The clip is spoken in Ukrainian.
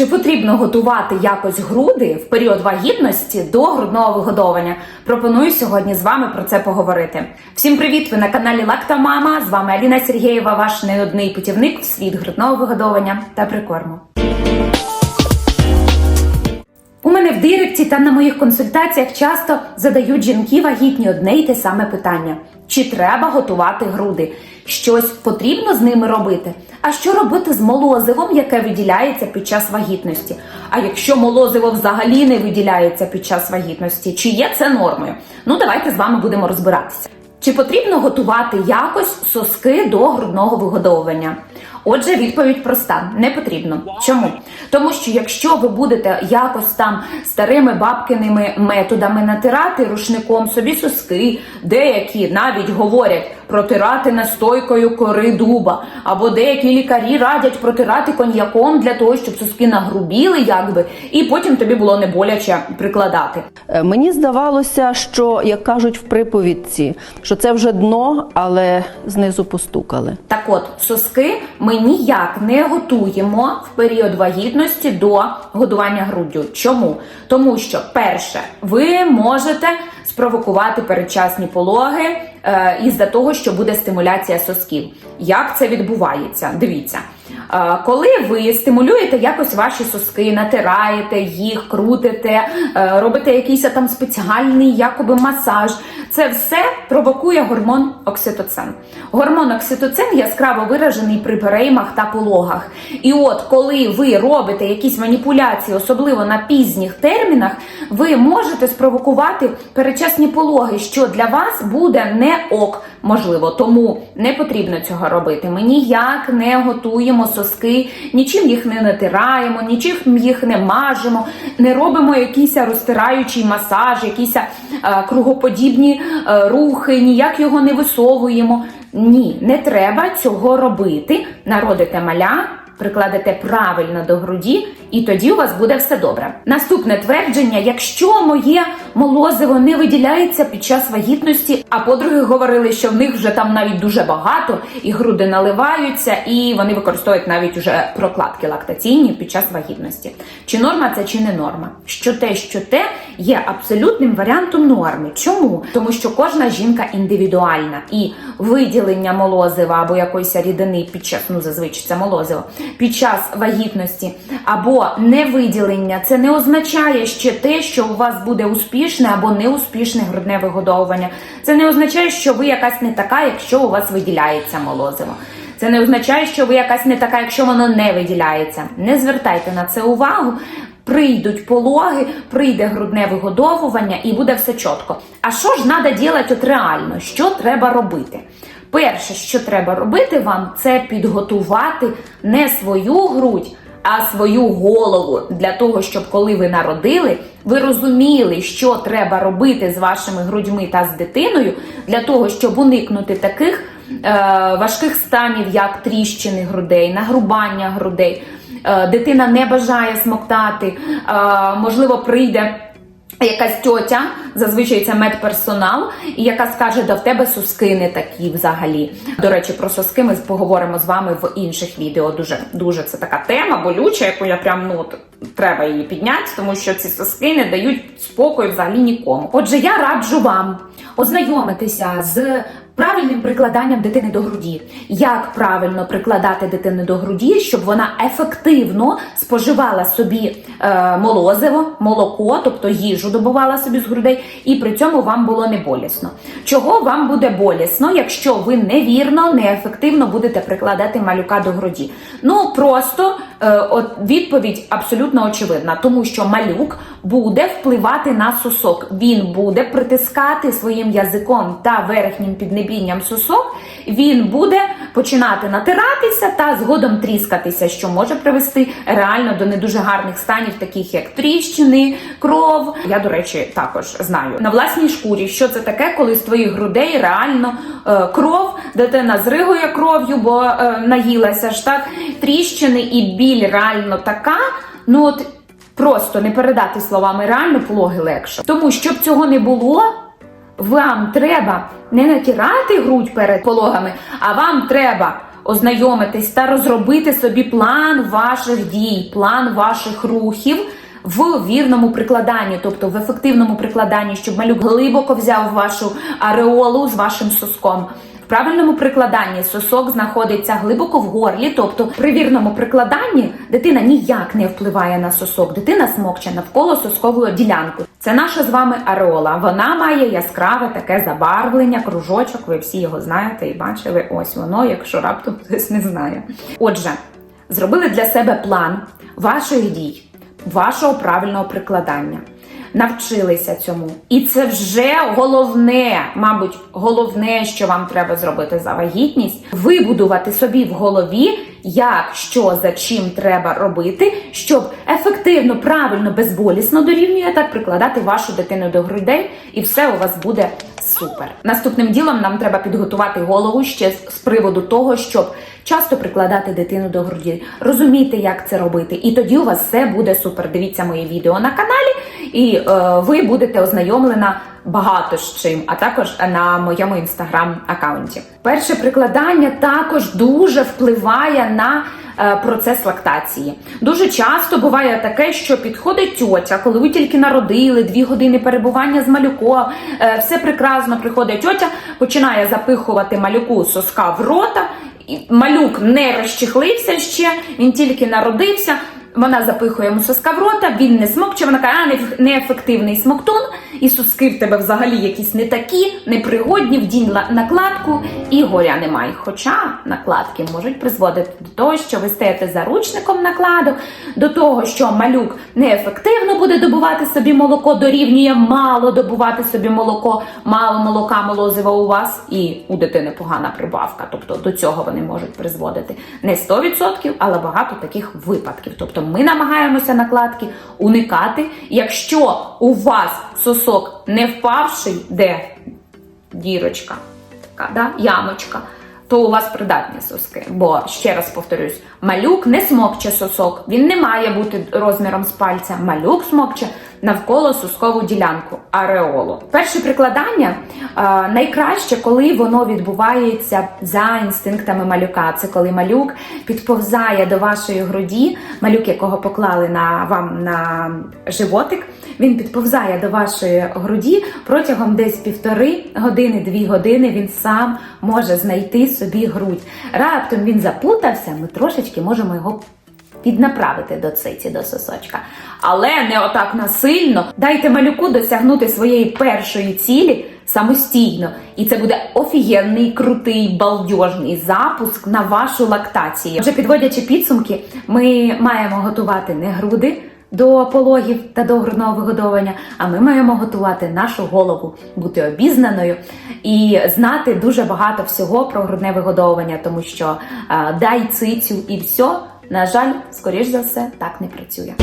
Чи потрібно готувати якось груди в період вагітності до грудного вигодовування? Пропоную сьогодні з вами про це поговорити. Всім привіт! Ви на каналі Лакта Мама. З вами Аліна Сергєєва, ваш неодний путівник в світ грудного вигодовування та прикорму. В директі та на моїх консультаціях часто задають жінки вагітні одне й те саме питання: чи треба готувати груди? Щось потрібно з ними робити? А що робити з молозивом, яке виділяється під час вагітності? А якщо молозиво взагалі не виділяється під час вагітності, чи є це нормою? Ну давайте з вами будемо розбиратися. Чи потрібно готувати якось соски до грудного вигодовування? Отже, відповідь проста: не потрібно. Чому? Тому що якщо ви будете якось там старими бабкиними методами натирати рушником собі соски, деякі навіть говорять протирати настойкою кори дуба, або деякі лікарі радять протирати коньяком для того, щоб соски нагрубіли, якби, і потім тобі було не боляче прикладати. Е, Мені здавалося, що як кажуть в приповідці, що це вже дно, але знизу постукали. Так от, соски ми ніяк не готуємо в період вагітності до годування груддю. Чому? Тому що, перше, ви можете спровокувати передчасні пологи е, із-за того, що буде стимуляція сосків. Як це відбувається? Дивіться. Е, Коли ви стимулюєте якось ваші соски, натираєте їх, крутите, е, робите якийсь там спеціальний якоби масаж, це все провокує гормон окситоцин. Гормон окситоцин яскраво виражений при переймах та пологах. І от коли ви робите якісь маніпуляції, особливо на пізніх термінах, ви можете спровокувати передчасні пологи, що для вас буде не ок, можливо, тому не потрібно цього робити. Ми ніяк не готуємо соски, нічим їх не натираємо, нічим їх не мажемо, не робимо якийсь розтираючий масаж, якісь е, кругоподібні е, рухи, ніяк його не висовуємо. Ні, не треба цього робити. Народите маля. Прикладете правильно до груді, і тоді у вас буде все добре. Наступне твердження: якщо моє молозиво не виділяється під час вагітності, а подруги говорили, що в них вже там навіть дуже багато, і груди наливаються, і вони використовують навіть уже прокладки лактаційні під час вагітності. Чи норма це чи не норма? Що те, що те є абсолютним варіантом норми. Чому? Тому що кожна жінка індивідуальна і виділення молозива або якоїсь рідини під час, ну зазвичай це молозиво, під час вагітності або невиділення, це не означає ще те, що у вас буде успішне або неуспішне грудне вигодовування. Це не означає, що ви якась не така, якщо у вас виділяється молозиво. Це не означає, що ви якась не така, якщо воно не виділяється. Не звертайте на це увагу. Прийдуть пологи, прийде грудне вигодовування і буде все чітко. А що ж треба робити от реально? Що треба робити? Перше, що треба робити вам, це підготувати не свою грудь, а свою голову для того, щоб коли ви народили, ви розуміли, що треба робити з вашими грудьми та з дитиною, для того, щоб уникнути таких е, важких станів, як тріщини грудей, нагрубання грудей. Е, дитина не бажає смоктати, е, можливо, прийде. Якась тьотя, зазвичай це медперсонал, і яка скаже, да в тебе соски не такі взагалі. До речі, про соски ми поговоримо з вами в інших відео. Дуже дуже це така тема болюча, яку я прям ну треба її підняти, тому що ці соски не дають спокою взагалі нікому. Отже, я раджу вам ознайомитися з правильним прикладанням дитини до груді. Як правильно прикладати дитину до груді, щоб вона ефективно споживала собі е, молозиво, молоко, тобто їжу добувала собі з грудей, і при цьому вам було не болісно. Чого вам буде болісно, якщо ви невірно, неефективно будете прикладати малюка до груді? Ну просто от відповідь абсолютно очевидна, тому що малюк буде впливати на сосок. Він буде притискати своїм язиком та верхнім піднебінням сосок. Він буде починати натиратися та згодом тріскатися, що може привести реально до не дуже гарних станів, таких як тріщини, кров. Я, до речі, також знаю на власній шкурі, що це таке, коли з твоїх грудей реально е, кров, дитина зригує кров'ю, бо е, наїлася ж так. Тріщини і біль реально така. Ну от просто не передати словами, реально пологи легше. Тому щоб цього не було. Вам треба не натирати грудь перед пологами, а вам треба ознайомитись та розробити собі план ваших дій, план ваших рухів в вірному прикладанні, тобто в ефективному прикладанні, щоб малюк глибоко взяв вашу ареолу з вашим соском. Правильному прикладанні сосок знаходиться глибоко в горлі, тобто при вірному прикладанні дитина ніяк не впливає на сосок. Дитина смокче навколо соскової ділянки. Це наша з вами ареола. Вона має яскраве таке забарвлення, кружочок. Ви всі його знаєте і бачили. Ось воно, якщо раптом хтось не знає. Отже, зробили для себе план ваших дій, вашого правильного прикладання. Навчилися цьому, і це вже головне, мабуть, головне, що вам треба зробити за вагітність, вибудувати собі в голові, як що за чим треба робити, щоб ефективно, правильно, безболісно дорівнює так прикладати вашу дитину до грудей, і все у вас буде супер. Наступним ділом нам треба підготувати голову ще з приводу того, щоб часто прикладати дитину до груді, розуміти, як це робити, і тоді у вас все буде супер. Дивіться мої відео на каналі, і е, ви будете ознайомлена багато з чим, а також на моєму інстаграм аккаунті. Перше прикладання також дуже впливає на е, процес лактації. Дуже часто буває таке, що підходить тьотя, коли ви тільки народили, дві години перебування з малюком, е, все прекрасно приходить тьотя, починає запихувати малюку соска в рота. і Малюк не розчехлився ще, він тільки народився. Вона запихує йому соска в рота, він не смокче, вона каже, а не- неефективний смоктун, і соски в тебе взагалі якісь не такі, непригодні, вдінь ла- накладку і горя немає. Хоча накладки можуть призводити до того, що ви стаєте заручником накладок, до того, що малюк неефективно буде добувати собі молоко, дорівнює мало добувати собі молоко, мало молока, молозива у вас, і у дитини погана прибавка. Тобто до цього вони можуть призводити не 100%, але багато таких випадків. Тобто ми намагаємося накладки уникати. Якщо у вас сосок не впавший, де дірочка, така, да? ямочка, то у вас придатні соски. Бо ще раз повторюсь, малюк не смокче сосок, він не має бути розміром з пальця. Малюк смокче навколо соскову ділянку ареолу. Перше прикладання а, найкраще, коли воно відбувається за інстинктами малюка. Це коли малюк підповзає до вашої груді, малюк, якого поклали на вам на животик. Він підповзає до вашої груді протягом десь півтори години, дві години. Він сам може знайти собі грудь. Раптом він запутався. Ми трошечки можемо його піднаправити до циці, до сосочка. Але не отак насильно. Дайте малюку досягнути своєї першої цілі самостійно. І це буде офігенний, крутий, балдежний запуск на вашу лактацію. Вже підводячи підсумки, ми маємо готувати не груди. До пологів та до грудного вигодовування, а ми маємо готувати нашу голову, бути обізнаною і знати дуже багато всього про грудне вигодовування, тому що е, дай цицю і все, на жаль, скоріш за все, так не працює.